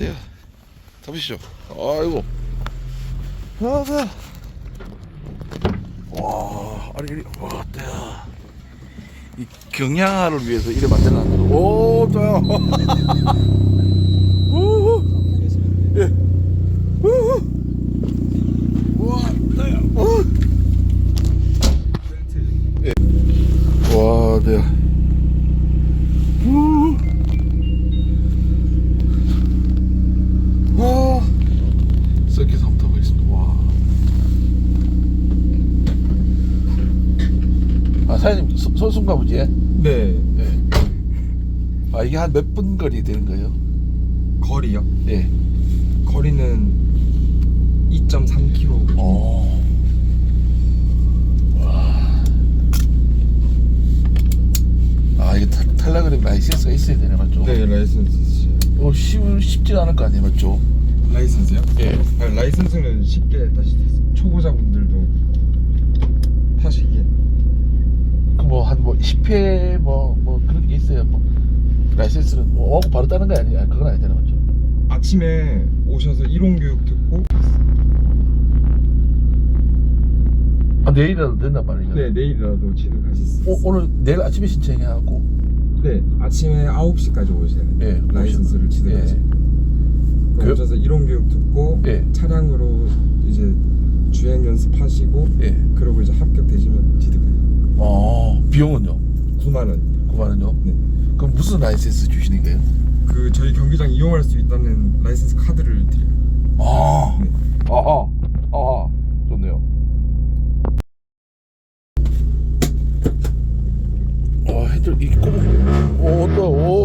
어때요? 잡으시죠. 아이고. 아, 네. 와, 아니, 이리, 와, 어때요? 이 경량화를 위해서 이래 만들어놨는 거. 오, 좋아요. 우후. 예. 우후. 와, 네. 우. 예. 와, 네. 사장님, 소- 선수인가 보지? 네. 예. 아, 이게 한 몇 분 거리 되는 거예요? 거리요? 예. 거리는 2.3km. 어. 와. 아, 이게 탈, 탈라 그러면 라이센스가 있어야 되네, 맞죠? 네, 라이센스 있어요. 이거 쉽, 쉽지 않을 거 아니에요, 맞죠? 라이센스요? 예. 아, 라이센스는 쉽게 타실 수 있어요. 초보자분들도 타시기에. 그 뭐, 한 뭐, 10회 뭐, 뭐, 그런 게 있어요, 뭐. 라이센스는 뭐, 하고 바로 따는 거 아니야? 그건 아니잖아, 맞죠? 아침에 오셔서 이론교육 듣고 아, 내일이라도 된단 말이죠? 네, 내일이라도 취득하실 수 있어요. 오, 오늘, 내일 아침에 신청해갖고. 네, 아침에 9시까지 오셔야 돼요. 예, 라이센스를 오시- 취득하시고. 그- 그럼 오셔서 이론교육 듣고 예. 차량으로 이제 주행 연습하시고 예. 그러고 이제 합격되시면 취득해요. 어, 비용은요? 9만 원. 9만 원요? 네. 그럼 무슨 라이센스 주시는 거예요? 그 저희 경기장 이용할 수 있다는 라이센스 카드를 드려요. 아, 네. 아하, 아하, 좋네요. 와, 핸들 이 꼬북, 오, 또, 오, 오.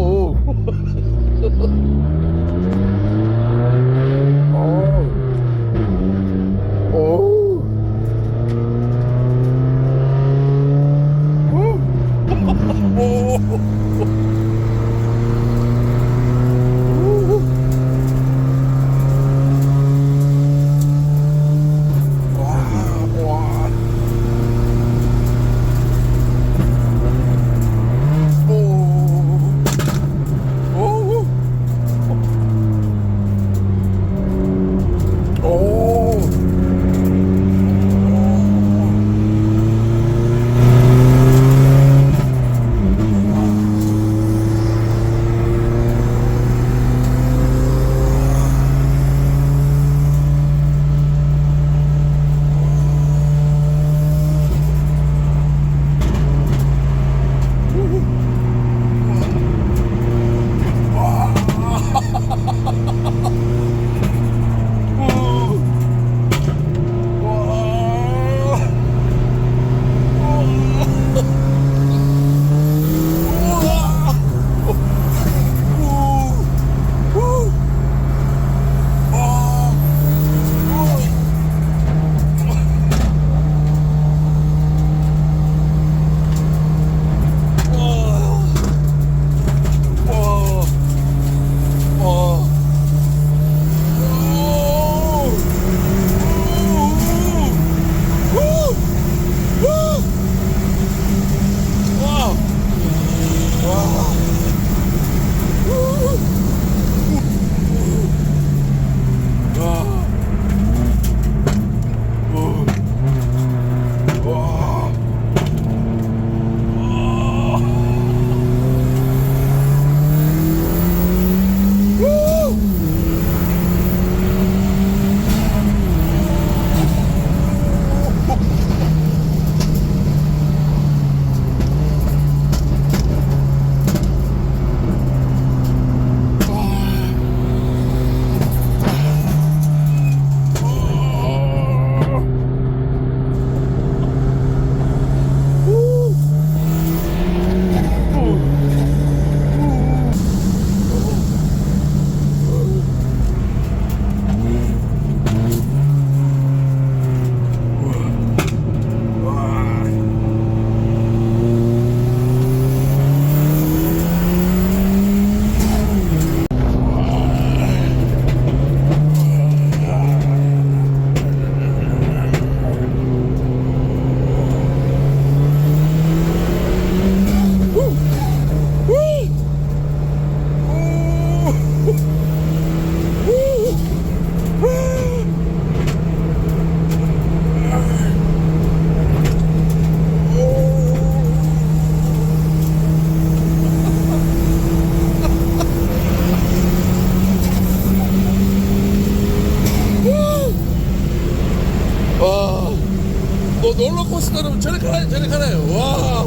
롤러코스터는 저렇게 가나요 저렇게 가나요 와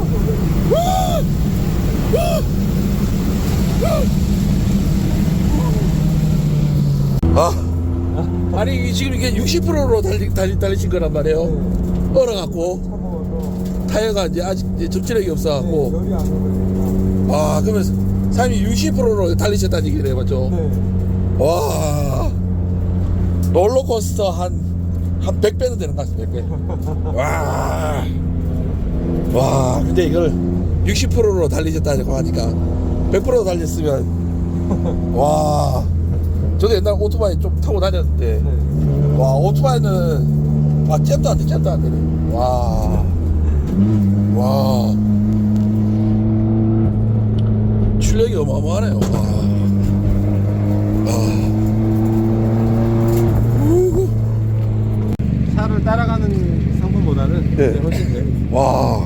와! 와! 아 아니 지금 이게 60%로 달리, 달리, 달리신 거란 말이에요 얼어갖고 차가워서 타이어가 이제 아직 이제 접지력이 없어갖고 오르니까. 아 그러면 사장님이 60%로 달리셨다는 얘기네요 맞죠? 네. 와 롤러코스터 한 한 100배는 되는 것 같습니다 100배 와, 와 근데 이걸 60%로 달리셨다고 하니까 100% 달렸으면 와 저도 옛날 오토바이 좀 타고 다녔는데 네. 와 오토바이는 아 잼도 안돼 잼도 안 되네 와 와. 출력이 어마어마하네요. 와. 아. 우후. 차를 따라가는 상품보다는 네. 이게 훨씬 네. 와.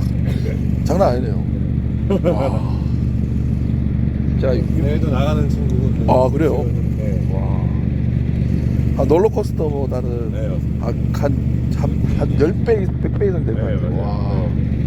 장난 아니네요. 와. 자, 유- 대회도 나가는 친구고. 아, 그래요? 네. 와. 아, 롤러코스터보다는 네. 아, 한, 한, 한 10배, 100배 이상 되는 것 네, 같아요. 맞아요. 와. 네.